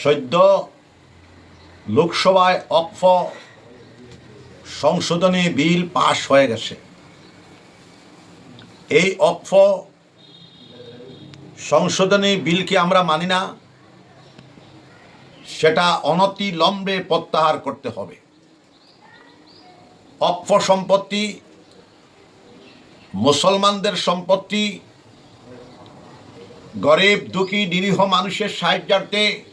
সদ্য লোকসভায় অক্ফ সংশোধনী বিল পাশ হয়ে গেছে। এই অক্ফ সংশোধনী বিলকে আমরা মানি না? সেটা অনতিলম্বে প্রত্যাহার করতে হবে। অক্ফ সম্পত্তি, মুসলমানদের সম্পত্তি, গরিব, দুঃখী, নিরীহ মানুষের সাহায্যার্থে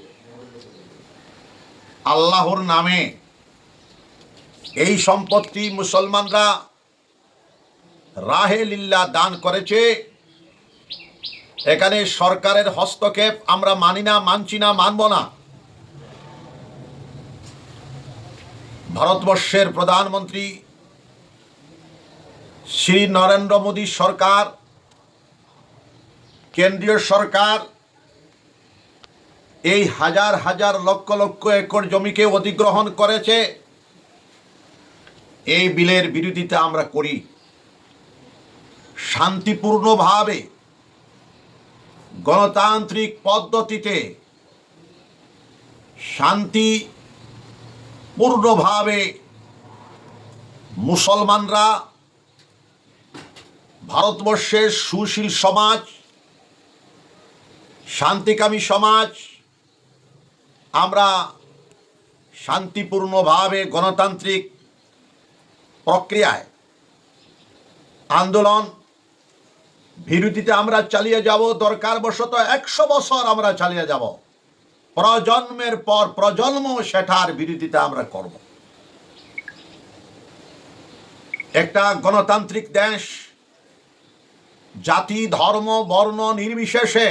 আল্লাহর নামে এই সম্পত্তি মুসলমানরা রাহে লিল্লা দান করেছে। এখানে সরকারের হস্তক্ষেপ আমরা মানি না, মানছি না, মানব না। ভারতবর্ষের প্রধানমন্ত্রী শ্রী নরেন্দ্র মোদী সরকার, কেন্দ্রীয় সরকার এই হাজার হাজার লক্ষ লক্ষ একর জমিকে অধিগ্রহণ করেছে। এই বিলের বিরোধিতা আমরা করি। শান্তিপূর্ণভাবে গণতান্ত্রিক পদ্ধতিতে শান্তি পূর্ণভাবে মুসলমানরা ভারতবর্ষের সুশীল সমাজ, শান্তিকামী সমাজ আমরা শান্তিপূর্ণভাবে গণতান্ত্রিক প্রক্রিয়ায় আন্দোলন বিরতিতে আমরা চালিয়ে যাব দরকার বশত একশো বছর আমরা চালিয়ে যাব। প্রজন্মের পর প্রজন্ম সেটার বিরোধিতা আমরা করব। একটা গণতান্ত্রিক দেশ, জাতি, ধর্ম, বর্ণ নির্বিশেষে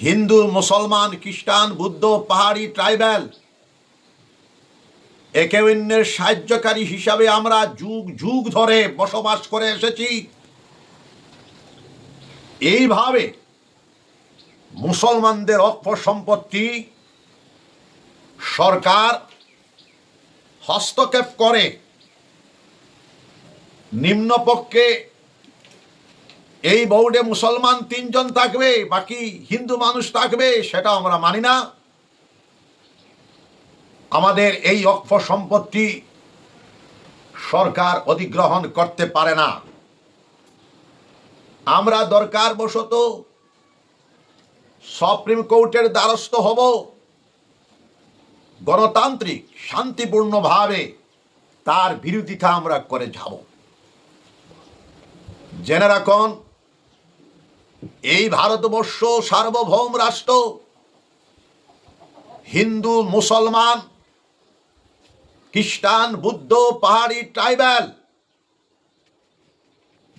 হিন্দু, মুসলমান, খ্রিস্টান, বুদ্ধ, পাহাড়ি, ট্রাইবেল। একে অন্যের সাহায্যকারী হিসাবে আমরা যুগ যুগ ধরে বসবাস করে এসেছি। এইভাবে মুসলমানদের অক্ষ সম্পত্তি সরকার হস্তক্ষেপ করে নিম্নপক্ষে এই বোর্ডে মুসলমান তিনজন থাকবে, বাকি হিন্দু মানুষ থাকবে, সেটা আমরা মানি না। আমাদের এই অক্ষ সম্পত্তি সরকার অধিগ্রহণ করতে পারে না। আমরা দরকার বশত সুপ্রিম কোর্টের দ্বারস্থ হব গণতান্ত্রিক, শান্তিপূর্ণভাবে তার বিরোধিতা আমরা করে যাব। জেনে রাখুন এই ভারতবর্ষ সার্বভৌম রাষ্ট্র। হিন্দু, মুসলমান, খ্রিস্টান, বুদ্ধ, পাহাড়ি ট্রাইবাল,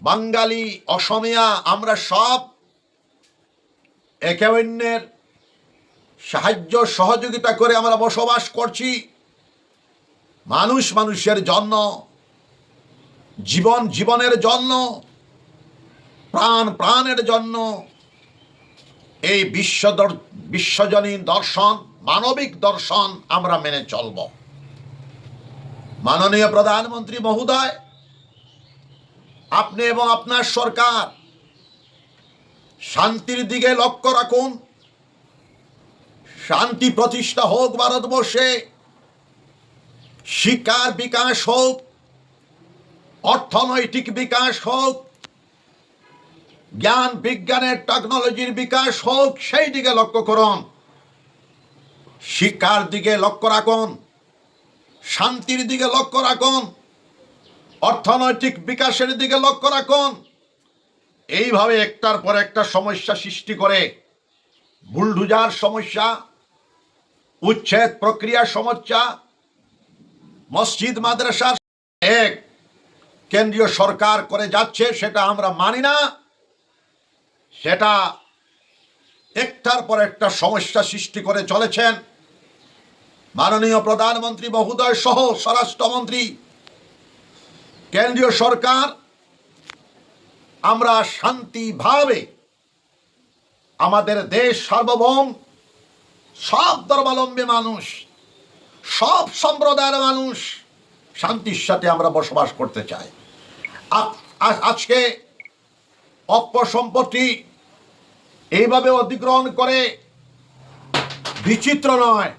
বাঙালি, অসমিয়া, আমরা সব একে অন্যের সাহায্য, সহযোগিতা করে আমরা বসবাস করছি। মানুষ মানুষের জন্য, জীবন জীবনের জন্য প্রাণ, প্রাণের জন্য এই বিশ্ব বিশ্বজনীন দর্শন, মানবিক দর্শন আমরা মেনে চলব। মাননীয় প্রধানমন্ত্রী মহোদয়, আপনি এবং আপনার সরকার শান্তির দিকে লক্ষ্য রাখুন। শান্তি প্রতিষ্ঠা হোক ভারতবর্ষে শিক্ষার বিকাশ হোক, অর্থনৈতিক বিকাশ হোক জ্ঞান, বিজ্ঞানের টেকনোলজির বিকাশ হোক, সেই দিকে লক্ষ্য করুন। শিক্ষার দিকে লক্ষ্য রাখুন। শান্তির দিকে লক্ষ্য রাখুন। অর্থনৈতিক বিকাশের দিকে লক্ষ্য রাখুন। এইভাবে একটার পর একটা সমস্যা সৃষ্টি করে। বুলডুজার সমস্যা, উচ্ছেদ প্রক্রিয়া সমস্যা, মসজিদ, মাদ্রাসার এক কেন্দ্রীয় সরকার করে যাচ্ছে, সেটা আমরা মানি না। সেটা একটার পর একটা সমস্যা সৃষ্টি করে চলেছেন মাননীয় প্রধানমন্ত্রী মহোদয় সহ স্বরাষ্ট্রমন্ত্রী। কেন্দ্রীয় সরকার, আমরা শান্তিভাবে আমাদের দেশ সার্বভৌম, সব ধর্মাবলম্বী মানুষ, সব সম্প্রদায়ের মানুষ শান্তির সাথে আমরা বসবাস করতে চাই। আজকে অপ্য এইভাবে অধিগ্রহণ করে বিচিত্র নয়।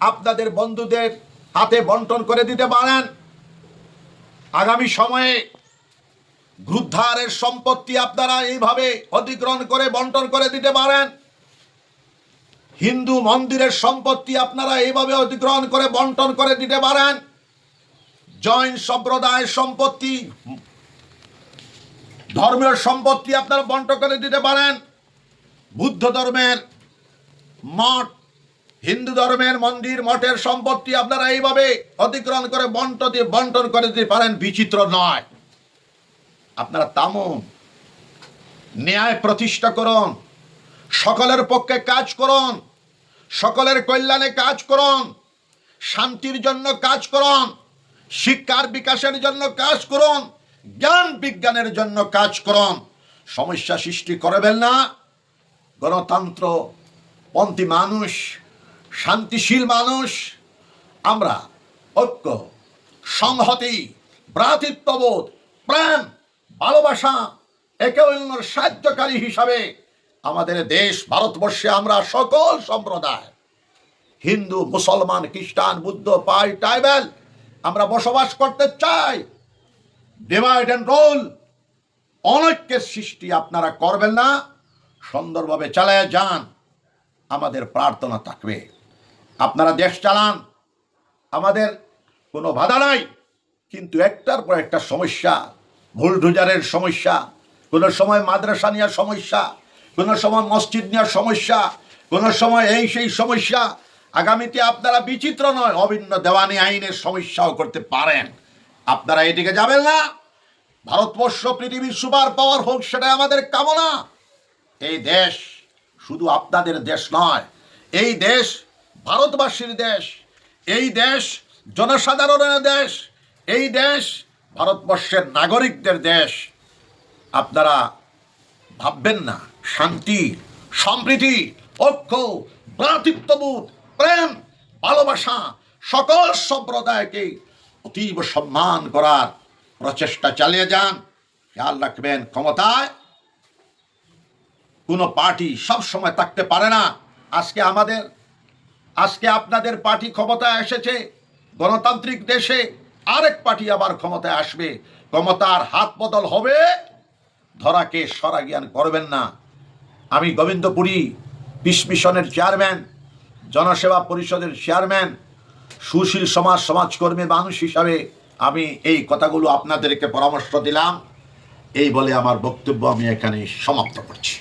আপনাদের বন্ধুদের হাতে বন্টন করে দিতে পারেন। আগামী সময়ে গ্রুদ্ধারের সম্পত্তি আপনারা এইভাবে অধিগ্রহণ করে বন্টন করে দিতে পারেন। হিন্দু মন্দিরের সম্পত্তি আপনারা এইভাবে অধিগ্রহণ করে বন্টন করে দিতে পারেন। জৈন সম্প্রদায়ের সম্পত্তি, ধর্মীয় সম্পত্তি আপনারা বন্টন করে দিতে পারেন। বুদ্ধ ধর্মের মঠ, হিন্দু ধর্মের মন্দির, মঠের সম্পত্তি আপনারা এইভাবে অধিগ্রহণ করে বন্ট দিয়ে বন্টন করে দিতে পারেন, বিচিত্র নয়। আপনারা তামুন, ন্যায় প্রতিষ্ঠা করুন, সকলের পক্ষে কাজ করুন, সকলের কল্যাণে কাজ করুন, শান্তির জন্য কাজ করুন, শিক্ষার বিকাশের জন্য কাজ করুন, জ্ঞান বিজ্ঞানের জন্য কাজ করুন। সমস্যা সৃষ্টি করবেন না। গণতন্ত্র, পন্থী মানুষ, শান্তিশীল মানুষ, আমরা ঐক্য, সংহতি, ভ্রাতৃত্ববোধ প্রেম ভালোবাসা, একে অন্যের সাহায্যকারী হিসাবে আমাদের দেশ ভারতবর্ষে আমরা সকল সম্প্রদায়, হিন্দু, মুসলমান, খ্রিস্টান, বুদ্ধ, পাই, ট্রাইবেল, আমরা বসবাস করতে চাই। ডিভাইড অ্যান্ড রোল অনৈক্যের সৃষ্টি আপনারা করবেন না। সুন্দরভাবে চালায় যান। আমাদের প্রার্থনা থাকবে। আপনারা দেশ চালান। আমাদের কোনো বাধা নাই। কিন্তু একটার পর একটা সমস্যা ভুলডুজারের সমস্যা, কোনো সময় মাদ্রাসা নেওয়ার সমস্যা, কোনো সময় মসজিদ নেওয়ার সমস্যা, কোনো সময় এই সেই সমস্যা, আগামীতে আপনারা বিচিত্র নয়, অভিন্ন দেওয়ানি আইনের সমস্যাও করতে পারেন। আপনারা এদিকে যাবেন না। ভারতবর্ষ পৃথিবীর সুপার পাওয়ার হোক সেটা আমাদের কামনা। এই দেশ শুধু আপনাদের দেশ নয়, এই দেশ ভারতবাসীর দেশ, এই দেশ জনসাধারণের দেশ, এই দেশ ভারতবর্ষের নাগরিকদের দেশ। আপনারা ভাববেন না, শান্তি সম্প্রীতি ঐক্য, ভ্রাতৃত্ববোধ, প্রেম, ভালোবাসা সকল সম্প্রদায়কে অতীব সম্মান করার প্রচেষ্টা চালিয়ে যান। খেয়াল রাখবেন, ক্ষমতায় কোনো পার্টি সব সময় থাকতে পারে না। আজকে আমাদের, আজকে আপনাদের পার্টি ক্ষমতায় এসেছে, গণতান্ত্রিক দেশে আরেক পার্টি আবার ক্ষমতায় আসবে। ক্ষমতার হাত বদল হবে, ধরাকে সরা জ্ঞান করবেন না। আমি গোবিন্দপুরী পিস মিশনের চেয়ারম্যান, জনসেবা পরিষদের চেয়ারম্যান, সুশীল সমাজ সমাজকর্মী মানুষ হিসাবে আমি এই কথাগুলো আপনাদেরকে পরামর্শ দিলাম। এই বলে আমার বক্তব্য আমি এখানে সমাপ্ত করছি।